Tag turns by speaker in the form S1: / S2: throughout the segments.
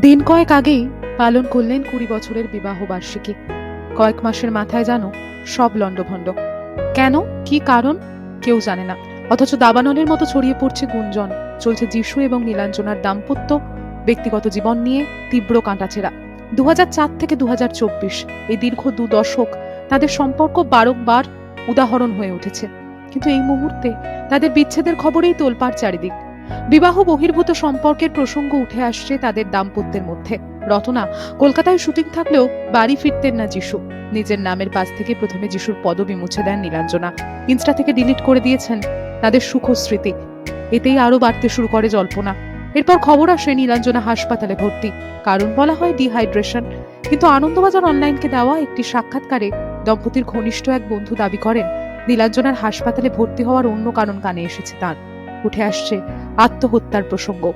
S1: দিন কয়েক আগেই পালন করলেন কুড়ি বছরের বিবাহ বার্ষিকী। কয়েক মাসের মাথায় জানো সব লণ্ডভণ্ড। কেন? কি কারণ? কেউ জানে না। অথচ দাবানলের মতো ছড়িয়ে পড়ছে গুঞ্জন, চলছে যিশু এবং নীলাঞ্জনার দাম্পত্য, ব্যক্তিগত জীবন নিয়ে তীব্র কাঁটাছেড়া। দু থেকে দু হাজার চব্বিশ, এই দীর্ঘ দু দশক তাদের সম্পর্ক বারংবার উদাহরণ হয়ে উঠেছে। কিন্তু এই মুহূর্তে তাদের বিচ্ছেদের খবরেই তোলপাড় চারিদিক। বিবাহ বহির্ভূত সম্পর্কের প্রসঙ্গ উঠে আসছে তাদের দাম্পত্যের মধ্যে। রতনা, কলকাতায় শুটিং থাকলেও বাড়ি ফিরতেন না যিশু। নিজের নামের পাশ থেকে প্রথমে যিশুর পদবি মুছে দেন নীলাঞ্জনা। ইনস্টা থেকে ডিলিট করে দিয়েছেন তাদের সুখ স্মৃতি। এতেই আরও বাড়তে শুরু করে জল্পনা। এরপর খবর আসে নীলাঞ্জনা হাসপাতালে ভর্তি। কারণ বলা হয় ডিহাইড্রেশন কিন্তু আনন্দবাজার অনলাইনকে দেওয়া একটি সাক্ষাৎকারে দম্পতির ঘনিষ্ঠ এক বন্ধু দাবি করেন, নীলাঞ্জনার হাসপাতালে ভর্তি হওয়ার অন্য কারণ কানে এসেছে তার। উঠে আসছে আত্মহত্যার প্রসঙ্গ।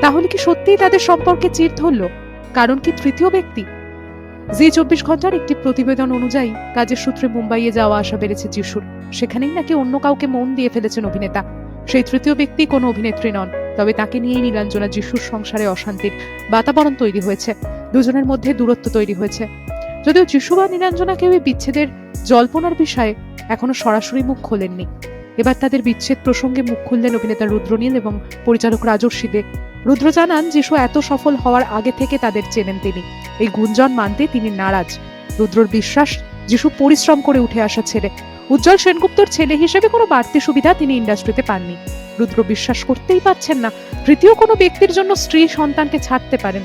S1: তাহলে কি সত্যিই তাদের সম্পর্কে চির ধরল কারণ কি তৃতীয় ব্যক্তি? জি চব্বিশ ঘণ্টার একটি প্রতিবেদন অনুযায়ী কাজের সূত্রে মুম্বাইয়ে যাওয়া আসা বেড়েছে যিশুর সেখানেই নাকি অন্য কাউকে মন দিয়ে ফেলেছেন অভিনেতা। সেই তৃতীয় ব্যক্তি কোনো অভিনেত্রী নন, তবে তাকে নিয়েই নীলাঞ্জনা যিশুর সংসারে অশান্তির বাতাবরণ তৈরি হয়েছে। দুজনের মধ্যে দূরত্ব তৈরি হয়েছে। যদিও যিশু বা নীলাঞ্জনা কেউ বিচ্ছেদের জল্পনার বিষয়ে এখনও সরাসরি মুখ খোলেননি। এবার তাদের বিচ্ছেদ প্রসঙ্গে মুখ খুললেন অভিনেতা রুদ্রনীল এবং পরিচালক রাজস্বী দে। রুদ্র জানান যিশু এত সফল হওয়ার আগে থেকে তাদের চেনেন তিনি। এই গুঞ্জন মানতে তিনি নারাজ। রুদ্রর বিশ্বাস, যিশু পরিশ্রম করে উঠে আসা ছেলে। উজ্জ্বল সেনগুপ্তর ছেলে হিসেবে কোনো বাড়তি সুবিধা তিনি ইন্ডাস্ট্রিতে পাননি। রুদ্র বিশ্বাস করতেই পারছেন না। তৃতীয় কোনো ব্যক্তির জন্য স্ত্রী সন্তানকে ছাড়তে পারেন।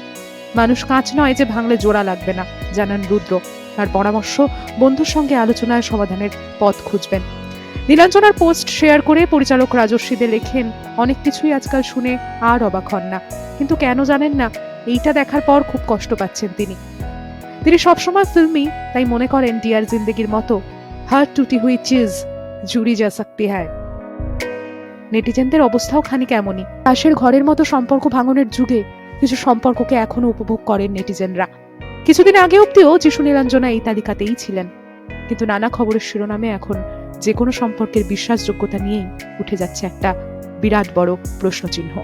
S1: মানুষ কাঁচ নয় যে ভাঙলে জোড়া লাগবে না, জানান রুদ্র। তার পরামর্শ বন্ধুর সঙ্গে আলোচনায় সমাধানের পথ খুঁজবেন। নীলাঞ্জনার পোস্ট শেয়ার করে পরিচালক রাজস্বীদের লেখেন, অনেক কিছুই আজকাল শুনে আর অবাক হন না। কিন্তু কেন জানেন না, এইটা দেখার পর খুব কষ্ট পাচ্ছেন তিনি। তিনি সবসময় ফিল্মি, তাই মনে করেন ডিয়ার জিন্দেগির মতো, হার টুটি হুই চিজ জুড়ি যা সকতি হ্যায় নেটিজেনদের অবস্থাও খানিক এমনই। পাশের ঘরের মতো সম্পর্ক ভাঙনের যুগে কিছু সম্পর্ককে এখনও উপভোগ করেন নেটিজেনরা। কিছুদিন আগে অব্দিও যিশু নীলাঞ্জনা এই তালিকাতেই ছিলেন। কিন্তু নানা খবরের শিরোনামে এখন যে কোনো সম্পর্কের বিশ্বাসযোগ্যতা নিয়েই উঠে যাচ্ছে একটা বিরাট বড় প্রশ্নচিহ্ন।